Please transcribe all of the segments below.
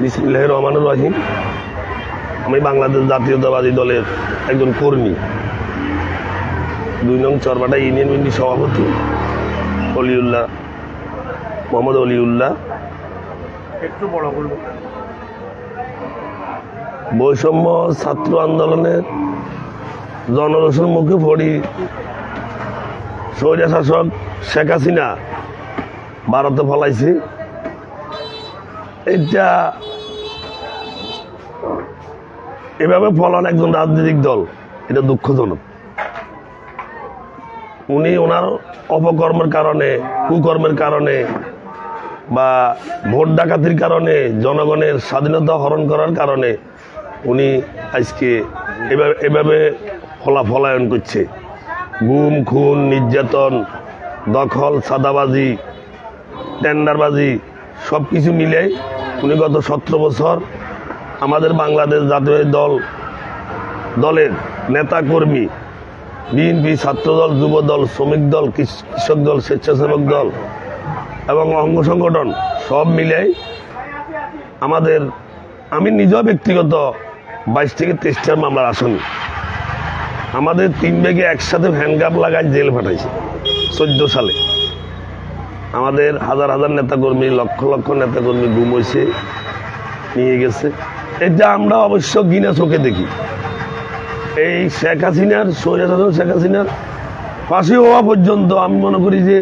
বিসমিল্লাহ রহমানুর রহিম। আমি বাংলাদেশ জাতীয়তাবাদী দলের একজন কর্মী। দুই নং চরবাটা ইউনিয়ন মিন্ডি সভাপতি অলিউল্লাহ মোহাম্মদ অলিউল্লাহ। একটু বড় করব। বৈষম্য ছাত্র আন্দোলনের জনরসের মুখে পড়ি স্বৈরা শাসক শেখ হাসিনা। ভারতে ফলাইছে। এটা এভাবে ফলন একজন রাজনৈতিক দল, এটা দুঃখজনক। উনি ওনার অপকর্মের কারণে, কুকর্মের কারণে বা ভোট ডাকাতির কারণে, জনগণের স্বাধীনতা হরণ করার কারণে উনি আজকে এভাবে এভাবে ফলাফলায়ন করছে। গুম, খুন, নির্যাতন, দখল সাদাবাজি টেন্ডারবাজি সব কিছু মিলে উনি গত সতেরো বছর আমাদের বাংলাদেশ জাতীয় দল, দলের নেতাকর্মী, বিএনপি ছাত্রদল, যুবদল, শ্রমিক দল কৃষক দল, স্বেচ্ছাসেবক দল এবং অঙ্গ সংগঠন সব মিলে আমাদের, আমি নিজেও ব্যক্তিগত বাইশ থেকে তেইশটার মামলার আসামি আমাদের তিন বেগে একসাথে হ্যান্ডকাপ লাগায় জেল পাঠাইছে চোদ্দ সালে। আমাদের হাজার হাজার নেতাকর্মী, লক্ষ লক্ষ নেতাকর্মী গুম হয়েছে, নিয়ে গেছে। এটা আমরা অবশ্য গিনা চোখে দেখি। এই শেখ হাসিনার সৈরাজ শেখ হাসিনার ফাঁসি হওয়া পর্যন্ত আমি মনে করি যে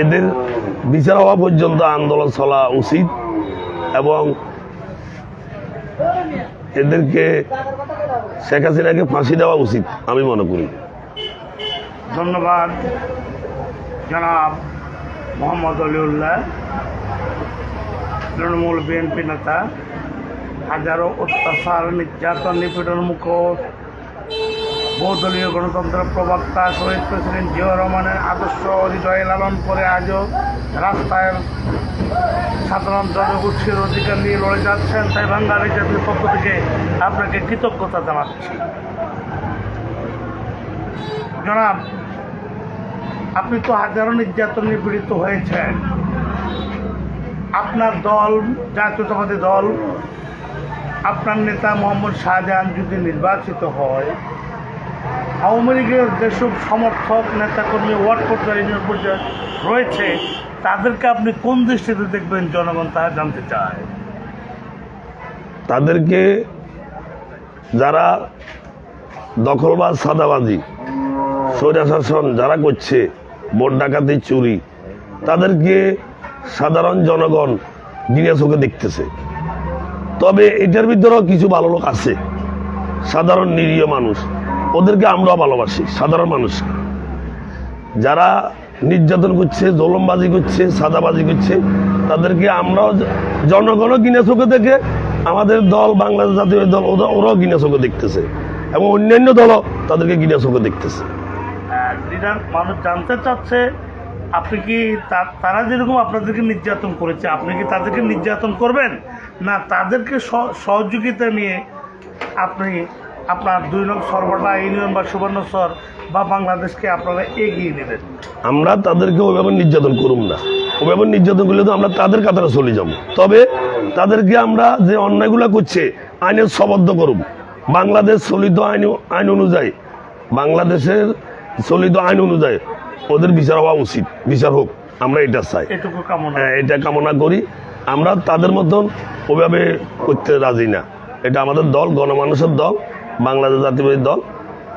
এদের বিচার হওয়া পর্যন্ত আন্দোলন চলা উচিত এবং এদেরকে শেখ হাসিনাকে ফাঁসি দেওয়া উচিত, আমি মনে করি। ধন্যবাদ। জনাব মোহাম্মদ আলিউল্লাহ তৃণমূল বিএনপি নেতা, হাজারো অত্যাচার, নির্যাতন, নিপীড়ন মুখ বহুদলীয় গণতন্ত্রের প্রবক্তা, শহীদ প্রেসিডেন্ট জিয়া রহমানের আদর্শ হৃদয়ে লালন করে আজও রাস্তায় সাধারণ জনগোষ্ঠীর অধিকার নিয়ে লড়ে যাচ্ছেন তাই বাঙালি জাতির পক্ষ থেকে আপনাকে কৃতজ্ঞতা জানাচ্ছি। জনাব আপনি তো হাজারো নির্যাতন নিপীড়িত হয়েছেন। আপনার দল, জাতীয়তাবাদী দল, আপনার নেতা মোহাম্মদ শাহজাহান যদি নির্বাচিত হয়, আওয়ামী লীগের যেসব সমর্থক, নেতাকর্মী, ওয়ার্ড পর্যায়ে ইউনিয়ন পর্যায়ে রয়েছে, তাদেরকে আপনি কোন দৃষ্টিতে দেখবেন? জনগণ তা জানতে চায়। তাদেরকে যারা দখলবাজ সাদাবাজি, স্বৈরাশাসন যারা করছে ভোট ডাকাতি, চুরি। তাদেরকে সাধারণ জনগণ দিনে চোখে দেখতেছে। তবে এটার ভিতরেও কিছু ভালো লোক আছে। সাধারণ নিরীহ মানুষ। ওদেরকে আমরাও ভালোবাসি, সাধারণ মানুষ। যারা নির্যাতন করছে, জলমবাজি করছে, সাদাবাজি করছে, তাদেরকে আমরাও জনগণও গিনে চোখে দেখে, আমাদের দল, বাংলাদেশ জাতীয় দল, ওরা ওরাও গিনে চোখে দেখতেছে। এবং অন্যান্য দলও তাদেরকে গিনে চোখে দেখতেছে। লিডার মানুষ জানতে চাচ্ছে, আপনি কি তারা যেরকম আপনাদেরকে নির্যাতন করেছে, আপনি কি তাদেরকে নির্যাতন করবেন? না, তাদেরকে সহ- সহযোগিতা নিয়ে আপনি আপনার দুই নং সর্বদা ইউনিয়ন বা সুবর্ণচর বা বাংলাদেশকে আপনারা এগিয়ে নেবেন। আমরা তাদেরকে ওইভাবে নির্যাতন করুম না। ওইভাবে নির্যাতন করলে তো আমরা তাদের কাতারে চলে যাব। তবে তাদেরকে আমরা যে অন্যায়গুলো করছে, আইনের সবদ্ধ করুম। বাংলাদেশ চলিত আইন আইন অনুযায়ী বাংলাদেশের চলিত আইন অনুযায়ী ওদের বিচার হওয়া উচিত। বিচার হোক আমরা এটা চাই। হ্যাঁ, এটা কামনা করি। আমরা তাদের মতন ওইভাবে করতে রাজি না। এটা আমাদের দল গণমানুষের দল বাংলাদেশ জাতীয়বাদী দল।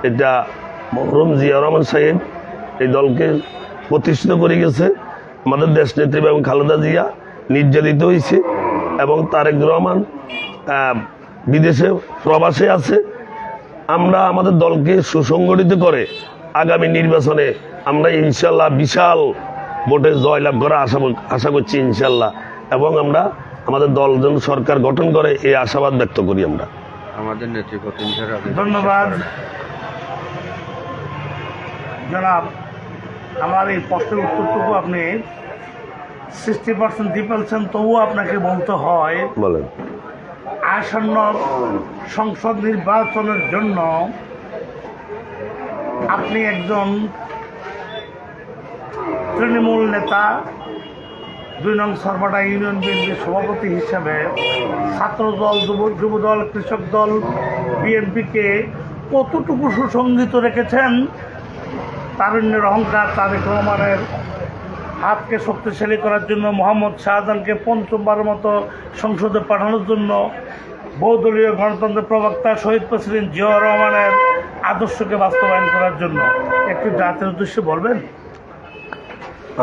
এটা মহরম জিয়া রহমান সাহেব এই দলকে প্রতিষ্ঠিত করে গেছে। আমাদের দেশ নেত্রী এবং খালেদা জিয়া নির্যাতিত হয়েছে এবং তারেক রহমান বিদেশে প্রবাসে আছে। আমরা আমাদের দলকে সুসংগঠিত করে আগামী নির্বাচনে আমরা ইনশাল্লাহ বিশাল ভোটে জয়লাভ করা আশা আশা করছি ইনশাল্লাহ। এবং আমরা আমাদের দল যেন সরকার গঠন করে এই আশাবাদ ব্যক্ত করি আমরা। আমাদের ধন্যবাদ। জনাব আমার এই প্রশ্নের উত্তরটুকু আপনি সিক্সটি পার্সেন্ট দিয়ে ফেলছেন তবুও আপনাকে বলতে হয় বলেন। আসন্ন সংসদ নির্বাচনের জন্য আপনি একজন তৃণমূল নেতা, দুই নং সরবাটা ইউনিয়ন বিএনপির সভাপতি হিসাবে ছাত্র দল যুব যুব দল কৃষক দল, বিএনপিকে কতটুকু সুসংগীত রেখেছেন? তারুণ্যের অহংকার, তারেক রহমানের হাতকে শক্তিশালী করার জন্য, মোহাম্মদ শাহজাহানকে পঞ্চমবারের মতো সংসদে পাঠানোর জন্য বহুদলীয় গণতন্ত্রের প্রবক্তা শহীদ প্রেসিডেন্ট জিয়াউর রহমানের আদর্শকে বাস্তবায়ন করার জন্য একটু জাতির উদ্দেশ্যে বলবেন?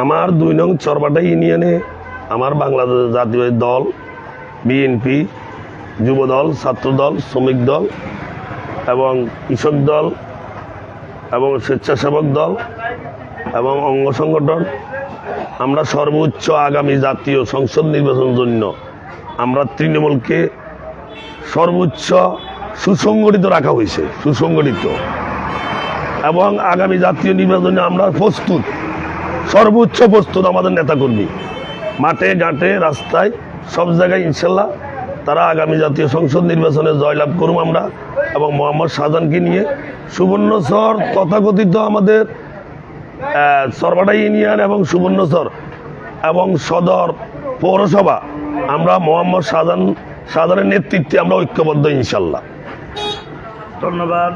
আমার দুই নং চরবাটা ইউনিয়নে আমার বাংলাদেশ জাতীয় দল, বিএনপি যুব দল ছাত্র দল শ্রমিক দল এবং কৃষক দল এবং স্বেচ্ছাসেবক দল এবং অঙ্গ সংগঠন। আমরা সর্বোচ্চ আগামী জাতীয় সংসদ নির্বাচনের জন্য আমরা তৃণমূলকে সর্বোচ্চ সুসংগঠিত রাখা হয়েছে সুসংগঠিত। এবং আগামী জাতীয় নির্বাচনে আমরা প্রস্তুত সর্বোচ্চ প্রস্তুত আমাদের নেতাকর্মী। মাঠে ঘাটে রাস্তায় সব জায়গায় ইনশাল্লাহ তারা আগামী জাতীয় সংসদ নির্বাচনে জয়লাভ করুম আমরা এবং মোহাম্মদ শাহজাহানকে নিয়ে। সুবর্ণচর তথাকথিত আমাদের আহ, সরবাডা ইউনিয়ন এবং সুবর্ণচর এবং সদর পৌরসভা আমরা মোহাম্মদ শাহজাহান শাহজাহানের নেতৃত্বে আমরা ঐক্যবদ্ধ ইনশাল্লাহ। ধন্যবাদ।